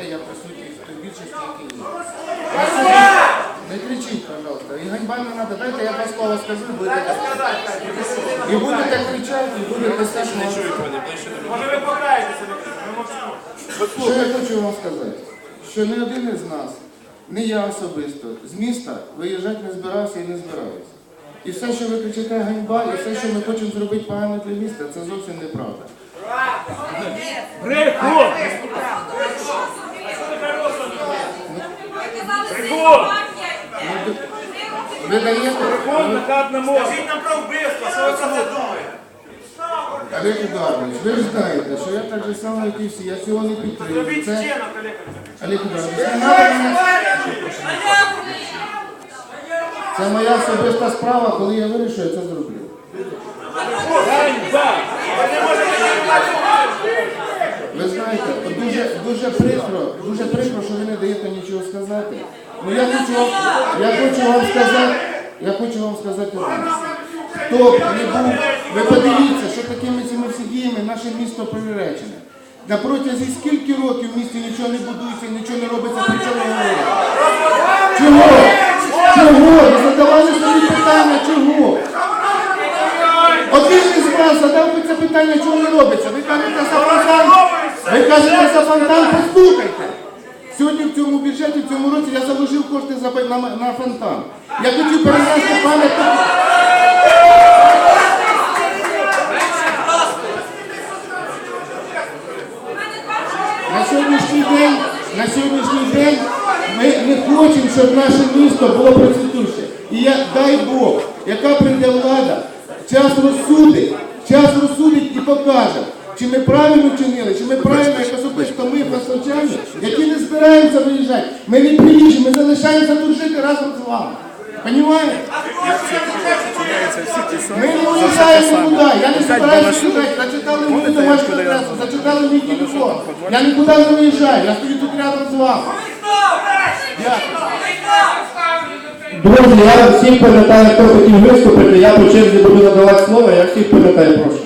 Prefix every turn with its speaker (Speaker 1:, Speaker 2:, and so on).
Speaker 1: кричите, я присутній в той більшості, який є. Не кричіть, пожалуйста. І ганьба не треба. Дайте я два слова скажу, і будете І будете кричати, і будете все, що
Speaker 2: Може ви покаєтеся? Ми мовчимо.
Speaker 1: Що я хочу вам сказати? Що ні один із нас, не я особисто, з міста виїжджати не збирався і не збираюся. І все, що ви кричите ганьба, і все, що ми хочемо зробити погано для міста, це зовсім неправда.
Speaker 2: Брехун! Брехун!
Speaker 1: Ви даєте,
Speaker 2: Брехун накат на мову. Скажіть нам про вбивство, що ви про це думаєте?
Speaker 1: Олег Едуардович, ви ж знаєте, що я так же само, як і всі, я цього не підтримую.
Speaker 2: Робіть
Speaker 1: Це. Олег Едуардович, мене... Це моя особиста справа, коли я вирішую, я це зроблю.
Speaker 2: Ганьба!
Speaker 1: Ви знаєте, от дуже, дуже прикро, дуже прикро, що ви не даєте нічого сказати. Ну я хочу вам, я хочу вам сказати, я хочу вам сказати. Хто б не був, ви подивіться, що такими цими всі діями наше місто приречене. На протязі скільки років в місті нічого не будується, нічого не робиться, про чому говорять? Чого? Чого? Ви задавали собі питання, чого? Один із вас задав би це питання, чого не робиться. Ви кажете за. Ви кажете за фонтан, послухайте. Сьогодні в цьому бюджеті, в цьому році я заложив кошти за, на, на фонтан. Я хотів перенести пам'ятник. На сьогоднішній день, на сьогоднішній день ми не хочемо, щоб наше місто було процвітуще. І я, дай Бог, яка прийде влада, час розсудить, час розсудить і покаже, чи ми правильно вчинили, чи ми правильно, як особисто ми, пасовчани, які не збираємося виїжджати. Ми не приїжджі, ми залишаємося тут жити разом з вами. Понімаєте? Ми не уїжджаємо нікуди. Я не збираюся виїжджати. Зачитали мою домашню адресу, зачитали мій телефон. Я нікуди не виїжджаю, я стою тут рядом з вами.
Speaker 3: Друзі, я всіх пам'ятаю, хто хотів виступити, я по черзі буду надавати слово, я всіх пам'ятаю, прошу.